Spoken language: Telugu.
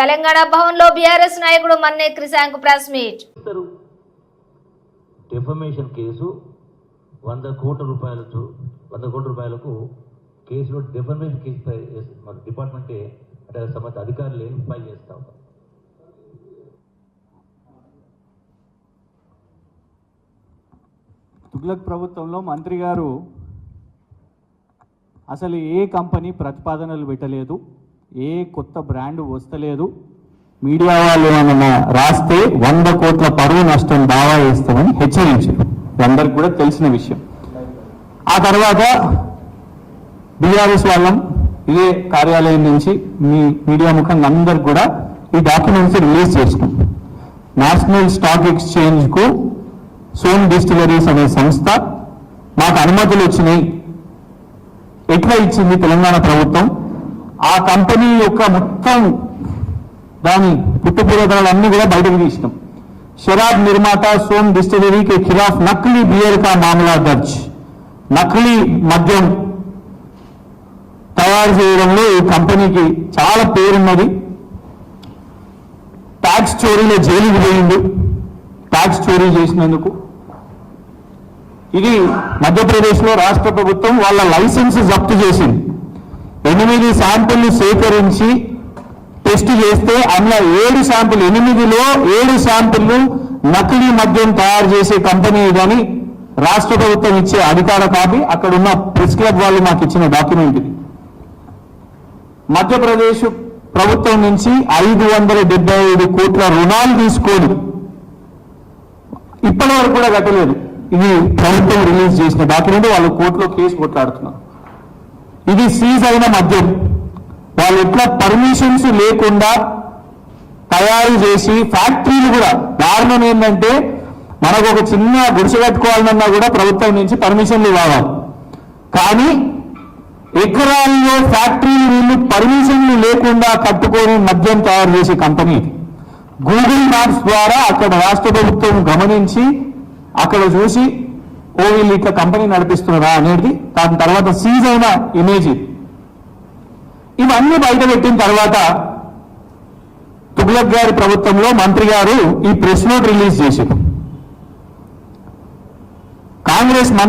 తెలంగాణ భవన్లో బీఆర్ఎస్ నాయకుడు Manne Krishank press meet. Defamation case వంద కోట్ల రూపాయలకు వంద కోట్ల రూపాయలకు కేసులో డెఫమేషన్ కేసు మన డిపార్ట్మెంటే అంటే సంబంధిత అధికారులు ఏం ఫైల్ చేస్తా ఉంటారు తుగ్లక్ ప్రభుత్వంలో మంత్రి గారు అసలు ఏ కంపెనీ ప్రతిపాదనలు పెట్టలేదు? ఏ కొత్త బ్రాండ్ వస్తలేదు. మీడియా వాళ్ళు ఏమన్నా రాస్తే వంద కోట్ల పరువు నష్టం దావా వేస్తామని హెచ్చరించారు. అందరికి కూడా తెలిసిన విషయం. ఆ తర్వాత బీఆర్ఎస్ వాళ్ళం ఇదే కార్యాలయం నుంచి మీ మీడియా ముఖంగా అందరికి కూడా ఈ డాక్యుమెంట్స్ రిలీజ్ చేసినాం. నేషనల్ స్టాక్ ఎక్స్చేంజ్కు సోన్ డిస్టిలరీస్ అనే సంస్థ మాకు అనుమతులు వచ్చినాయి. ఎట్లా ఇచ్చింది తెలంగాణ ప్రభుత్వం? ఆ కంపెనీ యొక్క మొత్తం దాని పుట్టుపూర్వతలన్నీ కూడా బయటకు తీసినాం. షరాబ్ నిర్మాత సోమ్ డిస్టిలరీకి ఖిలాఫ్ నకిలీ బియర్ కా మామలా దర్జ్. నకిలీ మద్యం తయారు చేయడంలో ఈ కంపెనీకి చాలా పేరున్నది. ట్యాక్స్ చోరీలో జైలుకి పోయిండు. ట్యాక్స్ చోరీ చేసినందుకు. ఇది మధ్యప్రదేశ్లో రాష్ట్ర ప్రభుత్వం వాళ్ళ లైసెన్స్ జప్తు చేసింది. ఎనిమిది శాంపుల్ని సేకరించి టెస్ట్ చేస్తే అందులో ఏడు శాంపుల్ ఎనిమిదిలో ఏడు శాంపుల్ను నకిలీ మద్యం తయారు చేసే కంపెనీ ఇదని రాష్ట్ర ప్రభుత్వం ఇచ్చే అధికార కాపీ. అక్కడ ఉన్న ప్రెస్ క్లబ్ వాళ్ళు మాకు ఇచ్చిన డాక్యుమెంట్ ఇది. మధ్యప్రదేశ్ ప్రభుత్వం నుంచి ఐదు వందల డెబ్బై ఐదు కోట్ల రుణాలు తీసుకొని ఇప్పటి వరకు కూడా కట్టలేదు. ఇది ప్రభుత్వం రిలీజ్ చేసిన డాక్యుమెంట్. వాళ్ళు కోర్టులో కేసు కొట్లాడుతున్నారు. ఇది సీజ్ అయిన మద్యం. వాళ్ళు ఎట్లా పర్మిషన్స్ లేకుండా తయారు చేసి ఫ్యాక్టరీలు కూడా దారుణం ఏంటంటే మనకు ఒక చిన్న గుడిసె కట్టుకోవాలన్నా కూడా ప్రభుత్వం నుంచి పర్మిషన్లు కావాలి కానీ ఎకరాల్లో ఫ్యాక్టరీలు వీళ్ళు పర్మిషన్లు లేకుండా కట్టుకొని మద్యం తయారు చేసే కంపెనీ గూగుల్ మ్యాప్స్ ద్వారా అక్కడ రాష్ట్ర ప్రభుత్వం గమనించి అక్కడ చూసి ఓ వీళ్ళు ఇట్లా కంపెనీ నడిపిస్తున్నారా అనేది దాని తర్వాత సీజ్ అయిన ఇమేజ్ ఇవన్నీ బయట పెట్టిన తర్వాత తుగ్లక్ గారి ప్రభుత్వంలో మంత్రి గారు ఈ ప్రెస్ నోట్ రిలీజ్ చేశారు. కాంగ్రెస్ మంత్రి